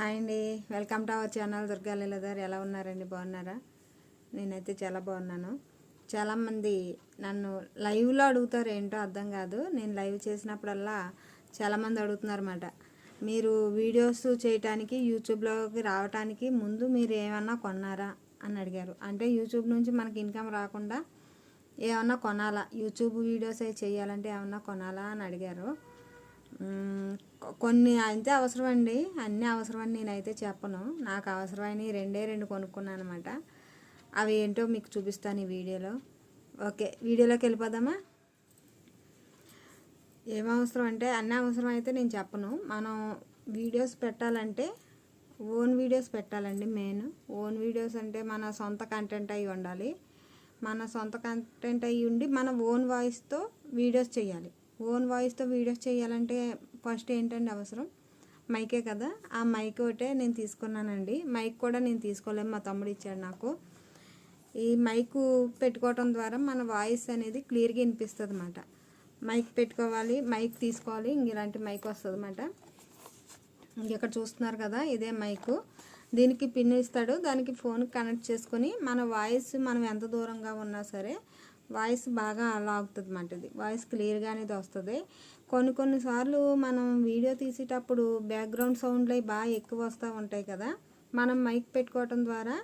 Hi అండి. Welcome to our channel Durga Leeladhar. ఎలా ఉన్నారండి? బాగున్నారా? నేనైతే చాలా బాగున్నాను. చాలామంది నన్ను లైవ్లో అడుగుతారు ఏంటో అర్థం కాదు. నేను లైవ్ చేసినప్పుడల్లా చాలామంది అడుగుతున్నారు అన్నమాట మీరు వీడియోస్ చేయటానికి యూట్యూబ్లోకి రావటానికి ముందు మీరు ఏమన్నా కొన్నారా అని అడిగారు. అంటే యూట్యూబ్ నుంచి మనకి ఇన్కమ్ రాకుండా ఏమన్నా కొనాలా? యూట్యూబ్ వీడియోస్ అవి చేయాలంటే ఏమన్నా కొనాలా అని అడిగారు. కొన్ని అంతే అవసరం అండి అన్నీ అవసరం అని నేనైతే చెప్పను. నాకు అవసరమైన రెండే రెండు కొనుక్కున్నాను అనమాట. అవి ఏంటో మీకు చూపిస్తాను ఈ వీడియోలో. ఓకే వీడియోలోకి వెళ్ళిపోదామా? ఏం అవసరం అంటే అన్ని అవసరం అయితే నేను చెప్పను. మనం వీడియోస్ పెట్టాలంటే ఓన్ వీడియోస్ పెట్టాలండి మెయిన్. ఓన్ వీడియోస్ అంటే మన సొంత కంటెంట్ అయి ఉండాలి. మన సొంత కంటెంట్ అయి ఉండి మన ఓన్ వాయిస్తో వీడియోస్ చేయాలి. ఓన్ వాయిస్తో వీడియోస్ చేయాలంటే ఫస్ట్ ఏంటండి అవసరం? మైకే కదా. ఆ మైక్ ఒకటే నేను తీసుకున్నానండి. మైక్ కూడా నేను తీసుకోలేము. మా తమ్ముడు ఇచ్చాడు నాకు. ఈ మైక్ పెట్టుకోవటం ద్వారా మన వాయిస్ అనేది క్లియర్గా వినిపిస్తుంది అన్నమాట మైక్ పెట్టుకోవాలి మైక్ తీసుకోవాలి ఇంక ఇలాంటి మైక్ వస్తుంది అన్నమాట ఇక్కడ చూస్తున్నారు కదా ఇదే మైక్. దీనికి పిన్ ఇస్తాడు. దానికి ఫోన్ కనెక్ట్ చేసుకొని మన వాయిస్ మనం ఎంత దూరంగా ఉన్నా సరే వాయిస్ బాగా లాగుతుంది అన్నమాట ఇది. వాయిస్ క్లియర్గా అనేది వస్తుంది. కొన్ని కొన్నిసార్లు మనం వీడియో తీసేటప్పుడు బ్యాక్గ్రౌండ్ సౌండ్లు బాగా ఎక్కువ వస్తూ ఉంటాయి కదా మనం మైక్ పెట్టుకోవటం ద్వారా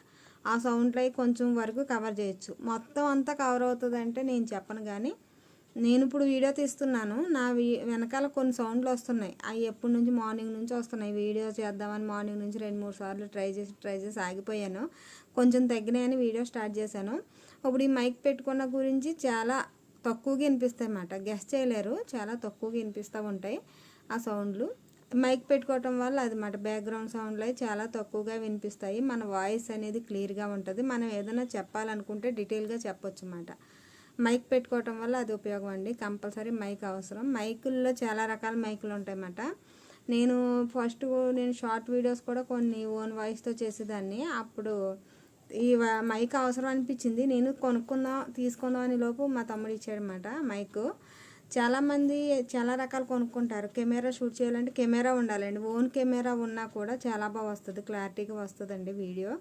ఆ సౌండ్లు అవి కొంచెం వరకు కవర్ చేయొచ్చు. మొత్తం అంతా కవర్ అవుతుంది అంటే నేను చెప్పను కానీ నేను ఇప్పుడు వీడియో తీస్తున్నాను. నా వీ వెనకాల కొన్ని సౌండ్లు వస్తున్నాయి. అవి ఎప్పటి నుంచి మార్నింగ్ నుంచి వస్తున్నాయి. వీడియో చేద్దామని మార్నింగ్ నుంచి రెండు మూడు సార్లు ట్రై చేసి ట్రై చేసి ఆగిపోయాను. కొంచెం తగ్గినాయని వీడియో స్టార్ట్ చేశాను. ఇప్పుడు ఈ మైక్ పెట్టుకున్న గురించి చాలా తక్కువగా వినిపిస్తాయి అన్నమాట. గెస్ట్ చేయలేరు. చాలా తక్కువగా వినిపిస్తూ ఉంటాయి ఆ సౌండ్లు. మైక్ పెట్టుకోవటం వల్ల అది మాట బ్యాక్గ్రౌండ్ సౌండ్లు అవి చాలా తక్కువగా వినిపిస్తాయి. మన వాయిస్ అనేది క్లియర్గా ఉంటుంది. మనం ఏదైనా చెప్పాలనుకుంటే డీటెయిల్గా చెప్పొచ్చు అన్నమాట. మైక్ పెట్టుకోవటం వల్ల అది ఉపయోగం అండి. కంపల్సరీ మైక్ అవసరం. మైకుల్లో చాలా రకాల మైకులు ఉంటాయన్నమాట. నేను ఫస్ట్ నేను షార్ట్ వీడియోస్ కూడా కొన్ని ఓన్ వాయిస్తో చేసేదాన్ని. అప్పుడు ఈ మైక్ అవసరం అనిపించింది. నేను కొనుక్కుందాం తీసుకుందాం అని లోపు మా తమ్ముడు ఇచ్చాడనమాట మైక్. చాలామంది చాలా రకాలు కొనుక్కుంటారు. కెమెరా షూట్ చేయాలంటే కెమెరా ఉండాలండి. ఓన్ కెమెరా ఉన్నా కూడా చాలా బాగా వస్తుంది. క్లారిటీగా వస్తుందండి వీడియో.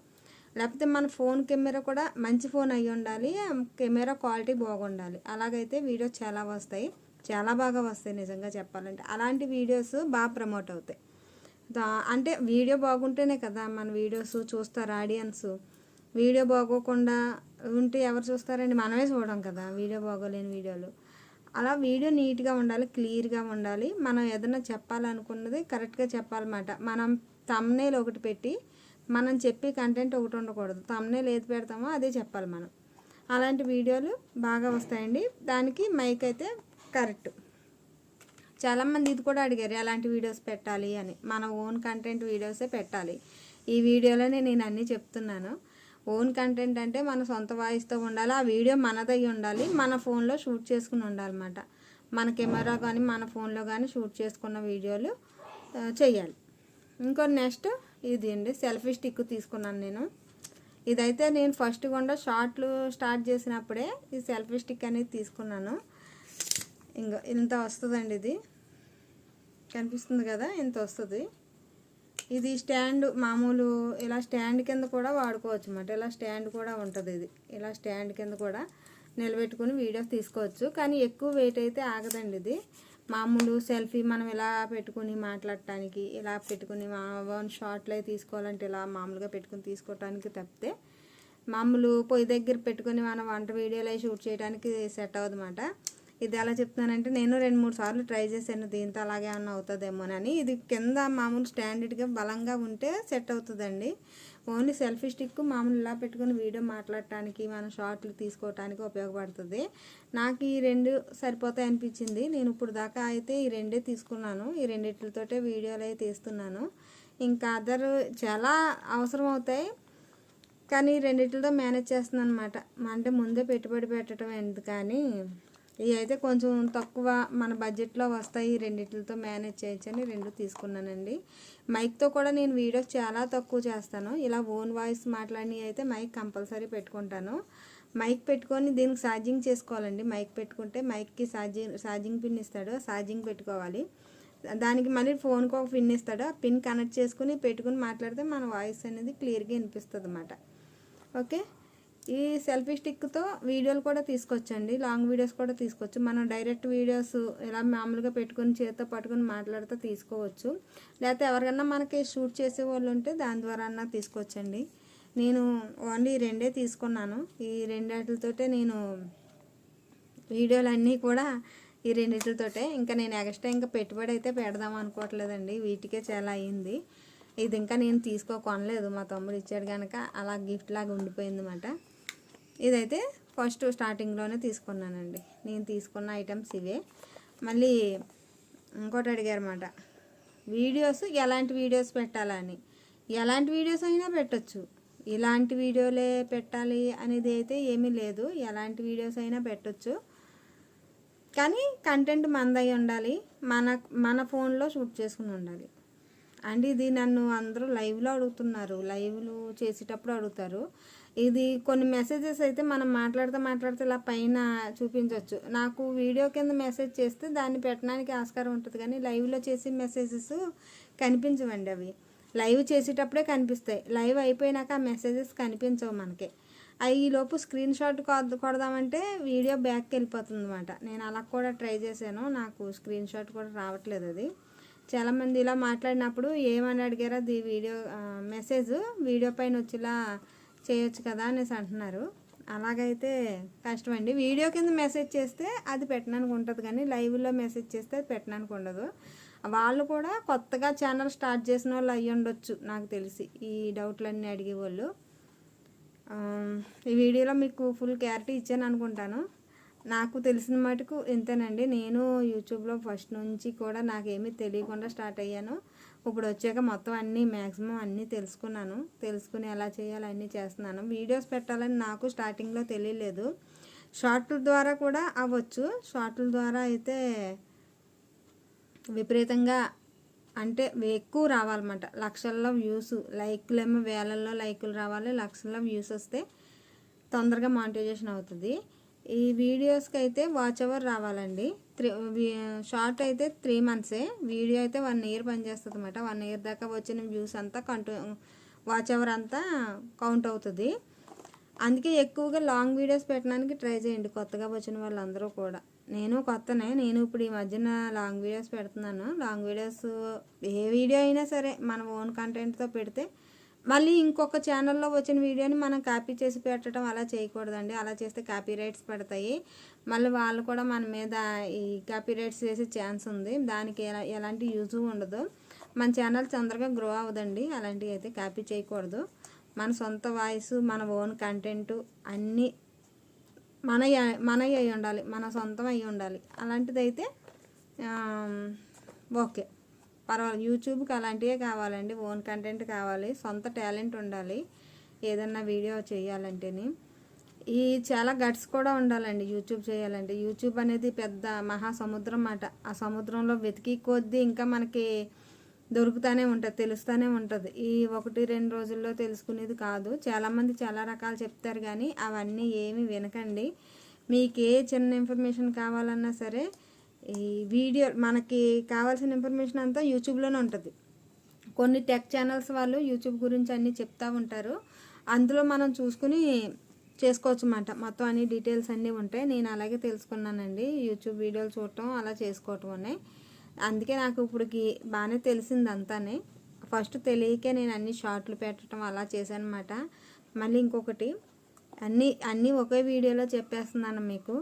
లేకపోతే మన ఫోన్ కెమెరా కూడా మంచి ఫోన్ అయి ఉండాలి కెమెరా క్వాలిటీ బాగుండాలి. అలాగైతే వీడియోస్ చాలా వస్తాయి. చాలా బాగా వస్తాయి నిజంగా చెప్పాలంటే. అలాంటి వీడియోస్ బాగా ప్రమోట్ అవుతాయి. అంటే వీడియో బాగుంటేనే కదా మన వీడియోస్ చూస్తారు ఆడియన్స్. వీడియో బాగోకుండా ఉంటే ఎవరు చూస్తారండి? మనమే చూడడం కదా వీడియో బాగోలేని వీడియోలు. అలా వీడియో నీట్గా ఉండాలి క్లియర్గా ఉండాలి. మనం ఏదైనా చెప్పాలనుకున్నది కరెక్ట్గా చెప్పాలన్నమాట. మనం తమ్నేల్ ఒకటి పెట్టి మనం చెప్పే కంటెంట్ ఒకటి ఉండకూడదు. తమ్నేల్ ఏది పెడతామో అదే చెప్పాలి మనం. అలాంటి వీడియోలు బాగా వస్తాయండి. దానికి మైక్ అయితే కరెక్ట్ చాలామంది ఇది కూడా అడిగారు ఎలాంటి వీడియోస్ పెట్టాలి? అని. మన ఓన్ కంటెంట్ వీడియోసే పెట్టాలి. ఈ వీడియోలోనే నేను అన్నీ చెప్తున్నాను. ఓన్ కంటెంట్ అంటే మన సొంత వాయిస్తో ఉండాలి. ఆ వీడియో మనదై ఉండాలి. మన ఫోన్లో షూట్ చేసుకుని ఉండాలన్నమాట. మన కెమెరా కానీ మన ఫోన్లో కానీ షూట్ చేసుకున్న వీడియోలు చేయాలి. ఇంకో నెక్స్ట్ ఇది అండి సెల్ఫీ స్టిక్ తీసుకున్నాను నేను. ఇదైతే నేను ఫస్ట్ కూడా షార్ట్లు స్టార్ట్ చేసినప్పుడే ఈ సెల్ఫీ స్టిక్ అనేది తీసుకున్నాను. ఇంకా ఇంత వస్తుందండి ఇది. కనిపిస్తుంది కదా ఇంత వస్తుంది. ఇది స్టాండ్ మామూలు ఇలా స్టాండ్ కింద కూడా వాడుకోవచ్చు అన్నమాట. ఇలా స్టాండ్ కూడా ఉంటుంది ఇది. ఇలా స్టాండ్ కింద కూడా నిలబెట్టుకుని వీడియోస్ తీసుకోవచ్చు. కానీ ఎక్కువ వెయిట్ అయితే ఆగదండి ఇది. మామూలు సెల్ఫీ మనం ఇలా పెట్టుకుని మాట్లాడటానికి ఇలా పెట్టుకుని మా వన్ షార్ట్లో తీసుకోవాలంటే ఇలా మామూలుగా పెట్టుకుని తీసుకోవటానికి తప్పితే మామూలు పొయ్యి దగ్గర పెట్టుకుని మనం వంట వీడియోలు అవి షూట్ చేయడానికి సెట్ అవ్వదన్నమాట. ఇది ఎలా చెప్తున్నానంటే నేను రెండు మూడు సార్లు ట్రై చేశాను దీంతో అలాగే ఏమన్నా అవుతుందేమోనని. ఇది కింద మామూలు స్టాండర్డ్గా బలంగా ఉంటే సెట్ అవుతుందండి. ఓన్లీ సెల్ఫీ స్టిక్ మామూలు ఇలా పెట్టుకుని వీడియో మాట్లాడటానికి మనం షార్ట్లు తీసుకోవటానికి ఉపయోగపడుతుంది. నాకు ఈ రెండు సరిపోతాయి అనిపించింది. నేను ఇప్పుడు దాకా అయితే ఈ రెండే తీసుకున్నాను. ఈ రెండిట్లతోటే వీడియోలు అయితే తీస్తున్నాను. ఇంకా అదర్ చాలా అవసరం అవుతాయి కానీ రెండిట్లతో మేనేజ్ చేస్తున్నాను అనమాట అంటే ముందే పెట్టుబడి పెట్టడం ఎందుకని? ఇవి అయితే కొంచెం తక్కువ మన బడ్జెట్లో వస్తాయి ఈ మేనేజ్ చేయొచ్చని రెండు తీసుకున్నానండి. మైక్తో కూడా నేను వీడియోస్ చాలా తక్కువ చేస్తాను. ఇలా ఓన్ వాయిస్ మాట్లాడి అయితే మైక్ కంపల్సరీ పెట్టుకుంటాను. మైక్ పెట్టుకొని దీనికి ఛార్జింగ్ చేసుకోవాలండి. మైక్ పెట్టుకుంటే మైక్కి ఛార్జింగ్ ఛార్జింగ్ పిన్ ఇస్తాడు. ఛార్జింగ్ పెట్టుకోవాలి. దానికి మళ్ళీ ఫోన్కి ఒక పిన్ ఇస్తాడు. ఆ పిన్ కనెక్ట్ చేసుకుని పెట్టుకుని మాట్లాడితే మన వాయిస్ అనేది క్లియర్గా వినిపిస్తుంది అన్నమాట ఓకే? ఈ సెల్ఫీ స్టిక్తో వీడియోలు కూడా తీసుకొచ్చండి. లాంగ్ వీడియోస్ కూడా తీసుకోవచ్చు. మనం డైరెక్ట్ వీడియోస్ ఇలా మామూలుగా పెట్టుకుని చేతితో పట్టుకుని మాట్లాడితే తీసుకోవచ్చు. లేకపోతే ఎవరికన్నా మనకి షూట్ చేసే వాళ్ళు ఉంటే దాని ద్వారా అన్నా తీసుకోవచ్చండి. నేను ఓన్లీ రెండే తీసుకున్నాను. ఈ రెండేటితోటే నేను వీడియోలన్నీ కూడా ఈ రెండింటితోటే. ఇంకా నేను ఎక్స్ట్రా ఇంకా పెట్టుబడి అయితే పెడదాం అనుకోవట్లేదండి. వీటికే చాలా అయింది. ఇది ఇంకా నేను తీసుకో కొనలేదు మా తమ్ముడు ఇచ్చాడు కనుక అలా గిఫ్ట్ లాగా ఉండిపోయింది అనమాట ఇదైతే ఫస్ట్ స్టార్టింగ్లోనే తీసుకున్నానండి. నేను తీసుకున్న ఐటమ్స్ ఇవే. మళ్ళీ ఇంకోటి అడిగారన్నమాట. వీడియోస్ ఎలాంటి వీడియోస్ పెట్టాలని? ఎలాంటి వీడియోస్ అయినా పెట్టచ్చు. ఇలాంటి వీడియోలే పెట్టాలి అనేది అయితే ఏమీ లేదు. ఎలాంటి వీడియోస్ అయినా పెట్టచ్చు. కానీ కంటెంట్ మనదై ఉండాలి. మన మన ఫోన్లో షూట్ చేసుకుని ఉండాలి. అండ్ ఇది నన్ను అందరూ లైవ్లో అడుగుతున్నారు. లైవ్లు చేసేటప్పుడు అడుగుతారు. ఇది కొన్ని మెసేజెస్ అయితే మనం మాట్లాడితే మాట్లాడితే ఇలా పైన చూపించవచ్చు నాకు వీడియో కింద మెసేజ్ చేస్తే దాన్ని పెట్టడానికి ఆస్కారం ఉంటుంది కానీ లైవ్లో చేసే మెసేజెస్ కనిపించవండి అవి. లైవ్ చేసేటప్పుడే కనిపిస్తాయి. లైవ్ అయిపోయినాక ఆ మెసేజెస్ కనిపించవు మనకి. అవి ఈలోపు స్క్రీన్ షాట్ కొడదామంటే వీడియో బ్యాక్కి వెళ్ళిపోతుంది అనమాట నేను అలా కూడా ట్రై చేశాను. నాకు స్క్రీన్ షాట్ కూడా రావట్లేదు అది. చాలామంది ఇలా మాట్లాడినప్పుడు ఏమని అడిగారో అది వీడియో మెసేజ్ వీడియో పైన వచ్చేలా చేయొచ్చు కదా అనేసి అంటున్నారు. అలాగైతే కష్టం అండి వీడియో కింద మెసేజ్ చేస్తే అది పెట్టడానికి ఉంటుంది కానీ లైవ్లో మెసేజ్ చేస్తే అది పెట్టడానికి ఉండదు. వాళ్ళు కూడా కొత్తగా ఛానల్ స్టార్ట్ చేసిన వాళ్ళు అయ్యి ఉండొచ్చు నాకు తెలిసి ఈ డౌట్లన్నీ అడిగే వాళ్ళు. ఈ వీడియోలో మీకు ఫుల్ క్లారిటీ ఇచ్చాను అనుకుంటాను. నాకు తెలిసిన మటుకు ఇంతేనండి. నేను యూట్యూబ్లో ఫస్ట్ నుంచి కూడా నాకేమీ తెలియకుండా స్టార్ట్ అయ్యాను. ఇప్పుడు వచ్చాక మొత్తం అన్నీ మ్యాక్సిమం అన్నీ తెలుసుకున్నాను. తెలుసుకుని ఎలా చేయాలి అన్నీ చేస్తున్నాను. వీడియోస్ పెట్టాలని నాకు స్టార్టింగ్లో తెలియలేదు. షార్ట్ల ద్వారా కూడా అవ్వచ్చు. షార్ట్ల ద్వారా అయితే విపరీతంగా అంటే ఎక్కువ రావాలన్నమాట. లక్షల్లో వ్యూస్ లైక్లేమో వేలల్లో లైకులు రావాలి. లక్షల్లో వ్యూస్ వస్తే తొందరగా మానిటైజేషన్ అవుతుంది. ఈ వీడియోస్కి అయితే వాచ్ అవర్ రావాలండి. త్రీ షార్ట్ అయితే త్రీ మంత్సే వీడియో అయితే వన్ ఇయర్ పనిచేస్తుంది అనమాట వన్ ఇయర్ దాకా వచ్చిన వ్యూస్ అంతా కంటూ వాచ్ అవర్ అంతా కౌంట్ అవుతుంది. అందుకే ఎక్కువగా లాంగ్ వీడియోస్ పెట్టడానికి ట్రై చేయండి. కొత్తగా వచ్చిన వాళ్ళందరూ కూడా. నేను కొత్తనే. నేను ఇప్పుడు ఈ మధ్యన లాంగ్ వీడియోస్ పెడుతున్నాను. లాంగ్ వీడియోస్ ఏ వీడియో అయినా సరే మన ఓన్ కంటెంట్తో పెడితే మళ్ళీ ఇంకొక ఛానల్లో వచ్చిన వీడియోని మనం కాపీ చేసి పెట్టడం అలా చేయకూడదండి. అలా చేస్తే కాపీ రైట్స్ పడతాయి. మళ్ళీ వాళ్ళు కూడా మన మీద ఈ కాపీ రైట్స్ చేసే ఛాన్స్ ఉంది. దానికి ఎలా ఎలాంటి యూజ్ ఉండదు. మన ఛానల్ తొందరగా గ్రో అవ్వదండి. అలాంటివి అయితే కాపీ చేయకూడదు. మన సొంత వాయిస్ మన ఓన్ కంటెంట్ అన్నీ మన మన అయి ఉండాలి. మన సొంతం అయి ఉండాలి. అలాంటిదైతే ఓకే. పర్వాలేదు యూట్యూబ్కి అలాంటివే కావాలండి ఓన్ కంటెంట్ కావాలి సొంత టాలెంట్ ఉండాలి ఏదన్నా వీడియో చేయాలంటేని. ఈ చాలా గట్స్ కూడా ఉండాలండి యూట్యూబ్ చేయాలంటే. యూట్యూబ్ అనేది పెద్ద మహాసముద్రం మాట ఆ సముద్రంలో వెతికి కొద్దీ ఇంకా మనకి దొరుకుతూనే ఉంటుంది తెలుస్తూనే ఉంటుంది. ఈ ఒకటి రెండు రోజుల్లో తెలుసుకునేది కాదు. చాలామంది చాలా రకాలు చెప్తారు కానీ అవన్నీ ఏమి వినకండి. మీకు ఏ చిన్న ఇన్ఫర్మేషన్ కావాలన్నా సరే ఈ వీడియో మనకి కావాల్సిన ఇన్ఫర్మేషన్ అంతా యూట్యూబ్లోనే ఉంటుంది. కొన్ని టెక్ ఛానల్స్ వాళ్ళు యూట్యూబ్ గురించి అన్నీ చెప్తూ ఉంటారు. అందులో మనం చూసుకుని చేసుకోవచ్చు అన్నమాట మొత్తం అన్ని డీటెయిల్స్ అన్నీ ఉంటాయి. నేను అలాగే తెలుసుకున్నానండి. యూట్యూబ్ వీడియోలు చూడటం అలా చేసుకోవటం అనే. అందుకే నాకు ఇప్పటికి బాగానే తెలిసింది అంతానే. ఫస్ట్ తెలియకే నేను అన్ని షార్ట్లు పెట్టడం అలా చేశాను అనమాట మళ్ళీ ఇంకొకటి అన్నీ అన్నీ ఒకే వీడియోలో చెప్పేస్తున్నాను మీకు.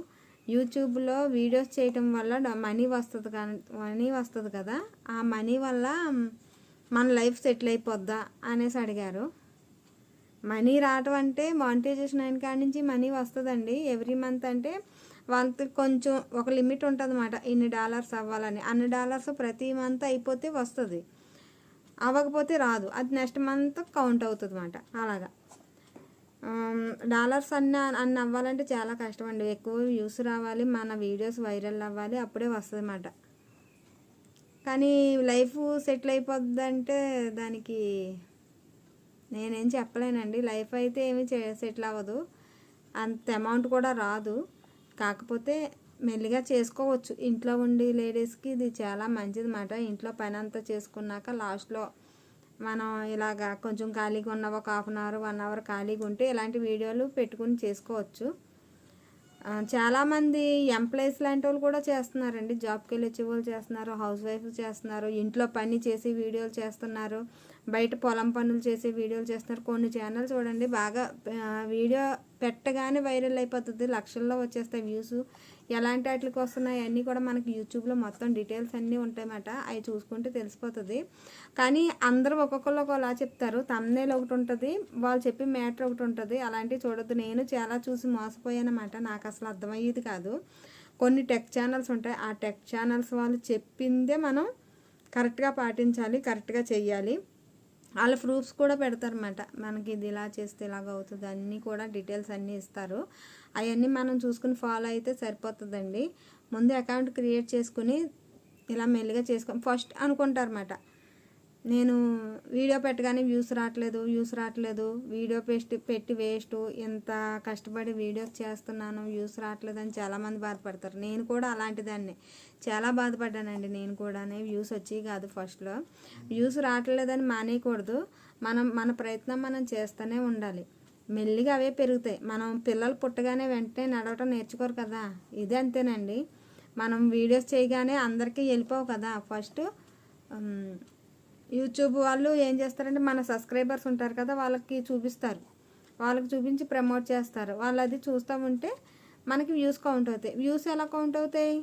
యూట్యూబ్లో వీడియోస్ చేయటం వల్ల డ- మనీ వస్తుంది కానీ మనీ వస్తుంది కదా ఆ మనీ వల్ల మన లైఫ్ సెటిల్ అయిపోద్దా అనేసి అడిగారు. మనీ రావటం అంటే మానిటైజేషన్ అయిన కాడి నుంచి మనీ వస్తుందండి. ఎవ్రీ మంత్ అంటే వాళ్ళకి కొంచెం ఒక లిమిట్ ఉంటుంది అన్నమాట ఇన్ని డాలర్స్ అవ్వాలని. అన్ని డాలర్స్ ప్రతి మంత్ అయిపోతే వస్తుంది. అవ్వకపోతే రాదు. అది నెక్స్ట్ మంత్ కౌంట్ అవుతుంది అన్నమాట అలాగా. డాలర్స్ అన్న అన్న అవ్వాలంటే చాలా కష్టం అండి ఎక్కువ వ్యూస్ రావాలి మన వీడియోస్ వైరల్ అవ్వాలి అప్పుడే వస్తుంది అన్నమాట కానీ లైఫ్ సెటిల్ అయిపోద్దంటే దానికి నేనేం చెప్పలేనండి. లైఫ్ అయితే ఏమీ సెటిల్ అవ్వదు. అంత అమౌంట్ కూడా రాదు. కాకపోతే మెల్లిగా చేసుకోవచ్చు. ఇంట్లో ఉండి లేడీస్కి ఇది చాలా మంచిది మాట ఇంట్లో పని అంతా చేసుకున్నాక లాస్ట్లో మనం ఇలాగా కొంచెం ఖాళీగా ఉన్న ఒక half an hour one hour ఖాళీగా ఉంటే ఇలాంటి వీడియోలు పెట్టుకుని చేసుకోవచ్చు. చాలామంది ఎంప్లాయీస్ లాంటి వాళ్ళు కూడా చేస్తున్నారండి. జాబ్కి వెళ్ళి వచ్చే వాళ్ళు చేస్తున్నారు హౌస్ వైఫ్ చేస్తున్నారు ఇంట్లో పని చేసి వీడియోలు చేస్తున్నారు బయట పొలం పనులు చేసి వీడియోలు చేస్తున్నారు. కొన్ని ఛానల్ చూడండి బాగా వీడియో పెట్టగానే వైరల్ అయిపోతుంది. లక్షల్లో వచ్చేస్తాయి వ్యూస్ ఎలాంటి వాటికి వస్తున్నాయి అన్నీ కూడా మనకి యూట్యూబ్లో మొత్తం డీటెయిల్స్ అన్నీ ఉంటాయన్నమాట. అవి చూసుకుంటే తెలిసిపోతుంది. కానీ అందరూ ఒక్కొక్కరు ఒకలా చెప్తారు. తమ్నేల్ ఒకటి ఉంటుంది. వాళ్ళు చెప్పే మ్యాటర్ ఒకటి ఉంటుంది. అలాంటివి చూడొద్దు. నేను చాలా చూసి మోసపోయానమాట నాకు అసలు అర్థమయ్యేది కాదు. కొన్ని టెక్ ఛానల్స్ ఉంటాయి. ఆ టెక్ ఛానల్స్ వాళ్ళు చెప్పిందే మనం కరెక్ట్గా పాటించాలి కరెక్ట్గా చెయ్యాలి. వాళ్ళ ప్రూఫ్స్ కూడా పెడతారన్నమాట. మనకి ఇది ఇలా చేస్తే ఇలాగ అవుతుంది. అన్నీ కూడా డీటెయిల్స్ అన్నీ ఇస్తారు. అవన్నీ మనం చూసుకుని ఫాలో అయితే సరిపోతుందండి. ముందు అకౌంట్ క్రియేట్ చేసుకుని ఇలా మెల్లిగా చేసుకొని ఫస్ట్ అనుకుంటారన్నమాట. నేను వీడియో పెట్టగానే వ్యూస్ రావట్లేదు వ్యూస్ రావట్లేదు. వీడియో పెట్టి పెట్టి వేస్ట్ ఎంత కష్టపడి వీడియోస్ చేస్తున్నాను వ్యూస్ రావట్లేదు అని చాలామంది బాధపడతారు. నేను కూడా అలాంటిదాన్ని. చాలా బాధపడ్డానండి నేను కూడా వ్యూస్ వచ్చి కాదు ఫస్ట్లో వ్యూస్ రావట్లేదని మానేయకూడదు. మనం మన ప్రయత్నం మనం చేస్తూనే ఉండాలి. మెల్లిగా అవే పెరుగుతాయి. మనం పిల్లలు పుట్టగానే వెంటనే నడవటం నేర్చుకోరు కదా. ఇదే అంతేనండి. మనం వీడియోస్ చేయగానే అందరికీ వెళ్ళిపోవు కదా. ఫస్ట్ యూట్యూబ్ వాళ్ళు ఏం చేస్తారంటే మన సబ్స్క్రైబర్స్ ఉంటారు కదా వాళ్ళకి చూపిస్తారు. వాళ్ళకి చూపించి ప్రమోట్ చేస్తారు. వాళ్ళు అది చూస్తూ ఉంటే మనకి వ్యూస్ కౌంట్ అవుతాయి. వ్యూస్ ఎలా కౌంట్ అవుతాయి?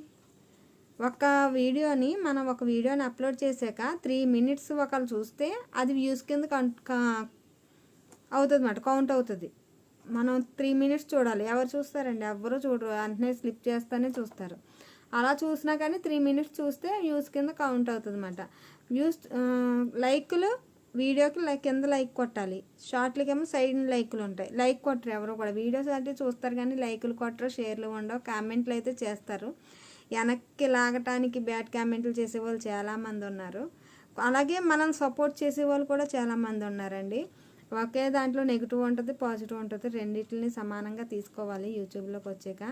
ఒక వీడియోని మనం ఒక వీడియోని అప్లోడ్ చేశాక త్రీ మినిట్స్ ఒకళ్ళు చూస్తే అది వ్యూస్ కింద అవుతుంది అన్నమాట కౌంట్ అవుతుంది. మనం త్రీ మినిట్స్ చూడాలి. ఎవరు చూస్తారండి? ఎవరు చూడరు. వెంటనే స్లిప్ చేస్తేనే చూస్తారు. అలా చూసినా కానీ త్రీ మినిట్స్ చూస్తే వ్యూస్ కింద కౌంట్ అవుతుంది అనమాట వ్యూస్ లైక్లు వీడియోకి లైక్ కింద లైక్ కొట్టాలి? షార్ట్లకేమో సైడ్ లైక్లు ఉంటాయి. లైక్ కొట్టరు ఎవరు కూడా. వీడియోస్ అంటే చూస్తారు కానీ లైకులు కొట్టరు షేర్లు ఉండవు కామెంట్లు అయితే చేస్తారు. వెనక్కి లాగటానికి బ్యాడ్ కామెంట్లు చేసే వాళ్ళు చాలామంది ఉన్నారు. అలాగే మనం సపోర్ట్ చేసే వాళ్ళు కూడా చాలామంది ఉన్నారండి. ఒకే దాంట్లో నెగిటివ్ ఉంటుంది పాజిటివ్ ఉంటుంది. రెండింటిని సమానంగా తీసుకోవాలి యూట్యూబ్లోకి వచ్చాక.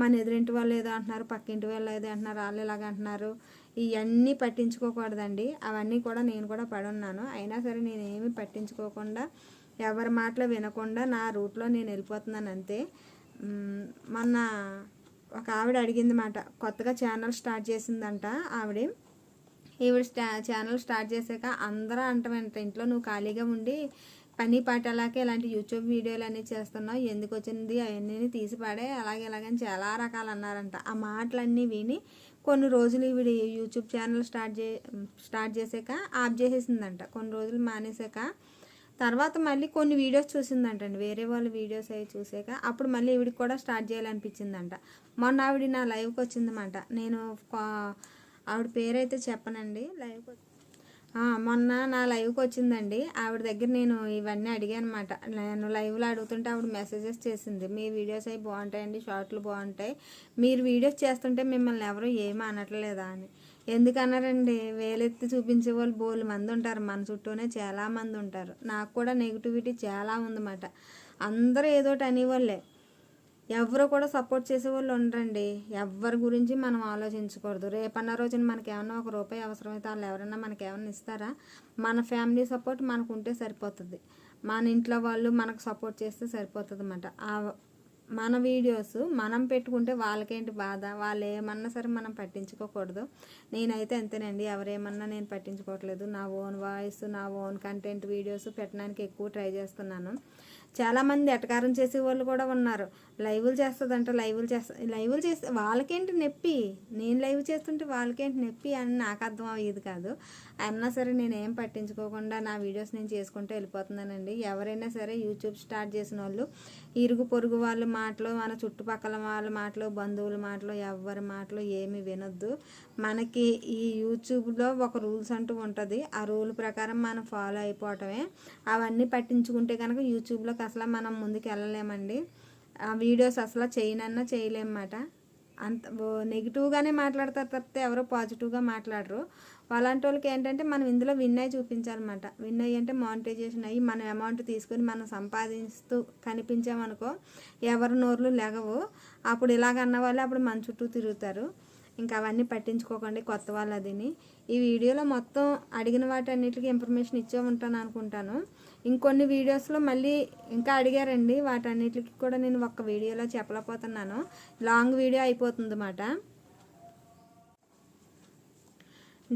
మన ఎదురింటి వాళ్ళు ఏదో అంటున్నారు పక్కింటి వాళ్ళు ఏదో అంటున్నారు వాళ్ళు ఇలాగ అంటున్నారు. ఇవన్నీ పట్టించుకోకూడదండి. అవన్నీ కూడా నేను కూడా పడున్నాను. అయినా సరే నేనేమి పట్టించుకోకుండా ఎవరి మాటలు వినకుండా నా రూట్లో నేను వెళ్ళిపోతున్నాను అంతే. మొన్న ఒక ఆవిడ అడిగింది మాట కొత్తగా ఛానల్ స్టార్ట్ చేసిందంట ఆవిడ. ఈవిడ స్టా ఛానల్ స్టార్ట్ చేశాక అందరూ అంటమంట ఇంట్లో నువ్వు ఖాళీగా ఉండి పని పాట అలాగే ఇలాంటి యూట్యూబ్ వీడియోలు అన్నీ చేస్తున్నావు ఎందుకు వచ్చింది? అవన్నీ తీసి పాడే అలాగే ఇలాగని చాలా రకాలు అన్నారంట. ఆ మాటలన్నీ విని కొన్ని రోజులు ఈవిడ యూట్యూబ్ ఛానల్ స్టార్ట్ చే స్టార్ట్ చేసాక ఆఫ్ చేసేసిందంట. కొన్ని రోజులు మానేసాక. తర్వాత మళ్ళీ కొన్ని వీడియోస్ చూసిందంటండి. వేరే వాళ్ళ వీడియోస్ అవి చూసాక అప్పుడు మళ్ళీ ఈవిడికి కూడా స్టార్ట్ చేయాలనిపించిందంట. మొన్న ఆవిడ నా లైవ్కి వచ్చిందన్నమాట. నేను కా- ఆవిడ పేరైతే చెప్పనండి. లైవ్కి మొన్న నా లైవ్కి వచ్చిందండి. ఆవిడ దగ్గర నేను ఇవన్నీ అడిగాను అనమాట నేను లైవ్లో అడుగుతుంటే ఆవిడ మెసేజెస్ చేసింది. మీ వీడియోస్ అవి బాగుంటాయండి షార్ట్లు బాగుంటాయి. మీరు వీడియోస్ చేస్తుంటే మిమ్మల్ని ఎవరు ఏమీ అనట్లేదా అని. ఎందుకన్నారండి? వేలెత్తి చూపించే వాళ్ళు బోలు మంది ఉంటారు. మన చుట్టూనే చాలా మంది ఉంటారు. నాకు కూడా నెగిటివిటీ చాలా ఉందన్నమాట. అందరూ ఏదోటి అనేవాళ్ళే. ఎవరు కూడా సపోర్ట్ చేసే వాళ్ళు ఉండరండి. ఎవరి గురించి మనం ఆలోచించకూడదు. రేపన్న రోజున మనకి ఏమన్నా ఒక రూపాయి అవసరమైతే వాళ్ళు ఎవరైనా మనకి ఏమన్నా ఇస్తారా? మన ఫ్యామిలీ సపోర్ట్ మనకు ఉంటే సరిపోతుంది. మన ఇంట్లో వాళ్ళు మనకు సపోర్ట్ చేస్తే సరిపోతుంది అన్నమాట ఆ మన వీడియోస్ మనం పెట్టుకుంటే వాళ్ళకేంటి బాధ? వాళ్ళు ఏమన్నా సరే మనం పట్టించుకోకూడదు. నేనైతే అంతేనండి. ఎవరేమన్నా నేను పట్టించుకోవట్లేదు. నా ఓన్ వాయిస్ నా ఓన్ కంటెంట్ వీడియోస్ పెట్టడానికి ఎక్కువ ట్రై చేస్తున్నాను. చాలామంది ఎటకారం చేసే వాళ్ళు కూడా ఉన్నారు. లైవ్లు చేస్తుందంట లైవ్లు చేస్తా లైవ్లు చేస్తే వాళ్ళకేంటి నొప్పి? నేను లైవ్ చేస్తుంటే వాళ్ళకేంటి నొప్పి అని నాకు అర్థం అయ్యేది కాదు. అయినా సరే నేను ఏం పట్టించుకోకుండా నా వీడియోస్ నేను చేసుకుంటూ వెళ్ళిపోతున్నానండి. ఎవరైనా సరే యూట్యూబ్ స్టార్ట్ చేసిన వాళ్ళు ఇరుగు పొరుగు వాళ్ళ మాటలు మన చుట్టుపక్కల వాళ్ళ మాటలు బంధువుల మాటలు ఎవరి మాటలు ఏమి వినొద్దు. మనకి ఈ యూట్యూబ్లో ఒక రూల్స్ అంటూ ఉంటుంది. ఆ రూల్ ప్రకారం మనం ఫాలో అయిపోవటమే. అవన్నీ పట్టించుకుంటే కనుక యూట్యూబ్లోకి అసలు మనం ముందుకు వెళ్ళలేమండి ఆ వీడియోస్ అసలు చేయనన్నా చేయలేమన్నమాట. అంత నెగిటివ్గానే మాట్లాడతారు తప్పితే ఎవరో పాజిటివ్గా మాట్లాడరు. అలాంటి వాళ్ళకి ఏంటంటే మనం ఇందులో విన్ అయ్యి చూపించాలన్నమాట. విన్ అయ్యి అంటే మానిటైజేషన్ అయ్యి మనం అమౌంట్ తీసుకొని మనం సంపాదిస్తూ కనిపించామనుకో ఎవరి నోర్లు లెగవు. అప్పుడు ఇలాగన్న వాళ్ళు అప్పుడు మన చుట్టూ తిరుగుతారు. ఇంకా అవన్నీ పట్టించుకోకండి కొత్త వాళ్ళు అదిని. ఈ వీడియోలో మొత్తం అడిగిన వాటి ఇన్ఫర్మేషన్ ఇచ్చే ఉంటాను అనుకుంటాను. ఇంకొన్ని వీడియోస్లో మళ్ళీ ఇంకా అడిగారండి. వాటన్నిటికి కూడా నేను ఒక్క వీడియోలో చెప్పలేకపోతున్నాను. లాంగ్ వీడియో అయిపోతుంది అన్నమాట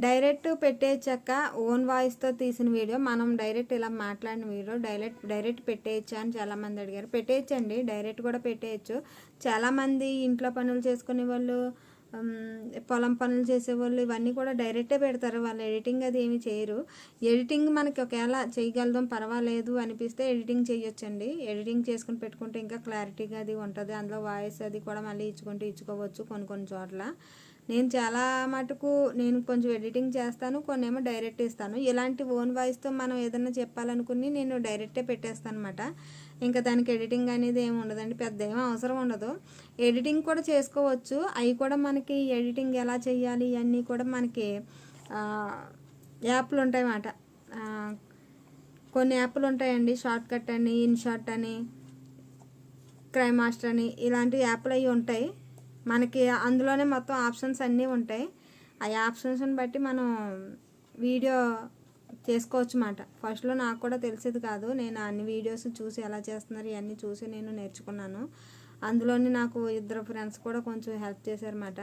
డైరెక్ట్ పెట్టేయచ్చాక ఓన్ వాయిస్తో తీసిన వీడియో. మనం డైరెక్ట్ ఇలా మాట్లాడిన వీడియో డైరెక్ట్ డైరెక్ట్ పెట్టేయచ్చా అని చాలామంది అడిగారు. పెట్టేయచ్చండి డైరెక్ట్ కూడా పెట్టేయచ్చు. చాలామంది ఇంట్లో పనులు చేసుకునే వాళ్ళు పొలం పనులు చేసేవాళ్ళు ఇవన్నీ కూడా డైరెక్టే పెడతారు. వాళ్ళు ఎడిటింగ్ అది ఏమి చేయరు. ఎడిటింగ్ మనకి ఒకవేళ చేయగలదాం పర్వాలేదు అనిపిస్తే ఎడిటింగ్ చేయొచ్చండి. ఎడిటింగ్ చేసుకుని పెట్టుకుంటే ఇంకా క్లారిటీగా అది ఉంటుంది. అందులో వాయిస్ అది కూడా మళ్ళీ ఇచ్చుకుంటూ ఇచ్చుకోవచ్చు కొన్ని కొన్ని చోట్ల. నేను చాలా మటుకు నేను కొంచెం ఎడిటింగ్ చేస్తాను కొన్ని ఏమో డైరెక్ట్ ఇస్తాను. ఇలాంటి ఓన్ వాయిస్తో మనం ఏదైనా చెప్పాలనుకుని నేను డైరెక్టే పెట్టేస్తాను అనమాట ఇంకా దానికి ఎడిటింగ్ అనేది ఏమి ఉండదండి పెద్ద ఏమీ అవసరం ఉండదు. ఎడిటింగ్ కూడా చేసుకోవచ్చు. అవి కూడా మనకి ఎడిటింగ్ ఎలా చేయాలి ఇవన్నీ కూడా మనకి యాప్లు ఉంటాయి అన్నమాట కొన్ని యాప్లు ఉంటాయండి షార్ట్ కట్ అని ఇన్షార్ట్ అని క్రైమ్ మాస్టర్ అని ఇలాంటి యాప్లు అవి ఉంటాయి. మనకి అందులోనే మొత్తం ఆప్షన్స్ అన్నీ ఉంటాయి. ఆ ఆప్షన్స్ని బట్టి మనం వీడియో చేసుకోవచ్చు అన్నమాట ఫస్ట్లో నాకు కూడా తెలిసేది కాదు. నేను అన్ని వీడియోస్ చూసి ఎలా చేస్తున్నారు ఇవన్నీ చూసి నేను నేర్చుకున్నాను. అందులోని నాకు ఇద్దరు ఫ్రెండ్స్ కూడా కొంచెం హెల్ప్ చేశారన్నమాట.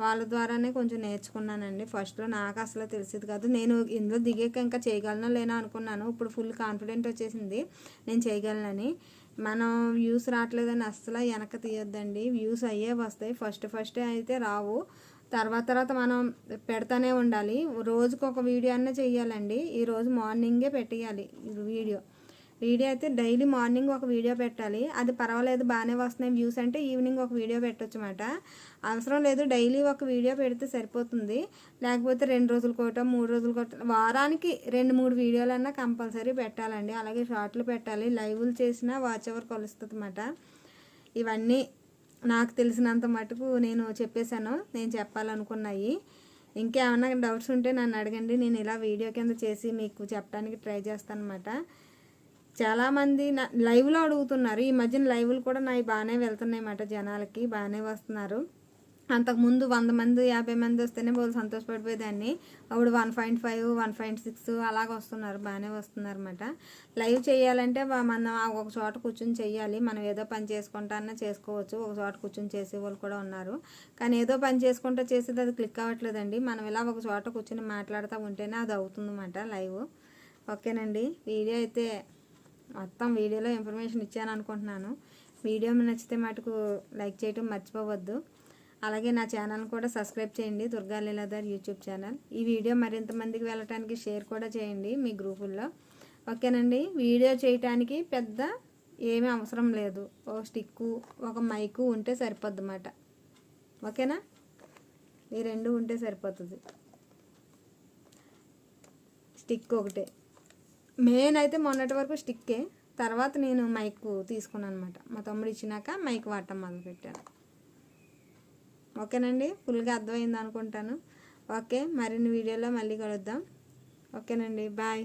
వాళ్ళ ద్వారానే కొంచెం నేర్చుకున్నానండి. ఫస్ట్లో నాకు అసలు తెలిసేది కాదు. నేను ఇందులో దిగాక ఇంకా చేయగలనో లేనో అనుకున్నాను. ఇప్పుడు ఫుల్ కాన్ఫిడెంట్ వచ్చేసింది. నేను చేయగలనని. మనం వ్యూస్ రావట్లేదని అస్సలు వెనక తీయొద్దండి. వ్యూస్ అయ్యే వస్తాయి. ఫస్ట్ ఫస్ట్ అయితే రావు. తర్వాత తర్వాత మనం పెడతానే ఉండాలి. రోజుకు ఒక వీడియో అన్న చెయ్యాలండి. ఈరోజు మార్నింగే పెట్టేయాలి వీడియో. వీడియో అయితే డైలీ మార్నింగ్ ఒక వీడియో పెట్టాలి. అది పర్వాలేదు బాగానే వస్తున్నాయి వ్యూస్ అంటే ఈవినింగ్ ఒక వీడియో పెట్టొచ్చు అన్నమాట అవసరం లేదు డైలీ ఒక వీడియో పెడితే సరిపోతుంది. లేకపోతే రెండు రోజులు కోట మూడు రోజులు కోట వారానికి రెండు మూడు వీడియోలన్నా కంపల్సరీ పెట్టాలండి. అలాగే షార్ట్లు పెట్టాలి లైవ్లు చేసినా వాచ్ అవర్ కొలుస్తుంది అన్నమాట ఇవన్నీ నాకు తెలిసినంత మటుకు నేను చెప్పేశాను నేను చెప్పాలనుకున్నాయి. ఇంకేమైనా డౌట్స్ ఉంటే నన్ను అడగండి నేను ఇలా వీడియో కింద చేసి మీకు చెప్పడానికి ట్రై చేస్తాను అనమాట చాలామంది నా లైవ్లో అడుగుతున్నారు. ఈ మధ్యన లైవ్లు కూడా నావి బాగానే వెళ్తున్నాయి అన్నమాట జనాలకి. బాగానే వస్తున్నారు. అంతకుముందు వంద మంది యాభై మంది వస్తేనే బోలు సంతోషపడిపోయేదాన్ని. అప్పుడు one point five one point six అలాగ వస్తున్నారు. బాగానే వస్తున్నారు అనమాట లైవ్ చేయాలంటే మనం ఒక చోట కూర్చొని చేయాలి మనం ఏదో పని చేసుకుంటానే చేసుకోవచ్చు. ఒక చోట కూర్చొని చేసే వాళ్ళు కూడా ఉన్నారు. కానీ ఏదో పని చేసుకుంటా చేసేది అది క్లిక్ అవ్వట్లేదండి. మనం ఇలా ఒక చోట కూర్చొని మాట్లాడుతూ ఉంటేనే అది అవుతుందన్నమాట లైవ్. ఓకేనండి. వీడియో అయితే మొత్తం వీడియోలో ఇన్ఫర్మేషన్ ఇచ్చాను అనుకుంటున్నాను వీడియో నచ్చితే మటుకు లైక్ చేయటం మర్చిపోవద్దు. అలాగే నా ఛానల్ కూడా సబ్స్క్రైబ్ చేయండి. Durga Leeladhar YouTube channel. ఈ వీడియో మరింత మందికి వెళ్ళటానికి షేర్ కూడా చేయండి మీ గ్రూపుల్లో. ఓకేనండి? వీడియో చేయటానికి పెద్ద ఏమీ అవసరం లేదు. ఒక స్టిక్కు ఒక మైకు ఉంటే సరిపోద్ది అన్నమాట. ఓకేనా? ఈ రెండు ఉంటే సరిపోతుంది. స్టిక్ ఒకటే. మెయిన్ అయితే మొన్నటి వరకు స్టిక్కే. తర్వాత నేను మైక్ తీసుకున్నాను అనమాట మా తమ్ముడు ఇచ్చినాక మైక్ వాడటం మొదలుపెట్టాను. ఓకేనండి? ఫుల్గా అర్థమైంది అనుకుంటాను ఓకే మరిన్ని వీడియోలో మళ్ళీ కలుద్దాం. ఓకేనండి బాయ్.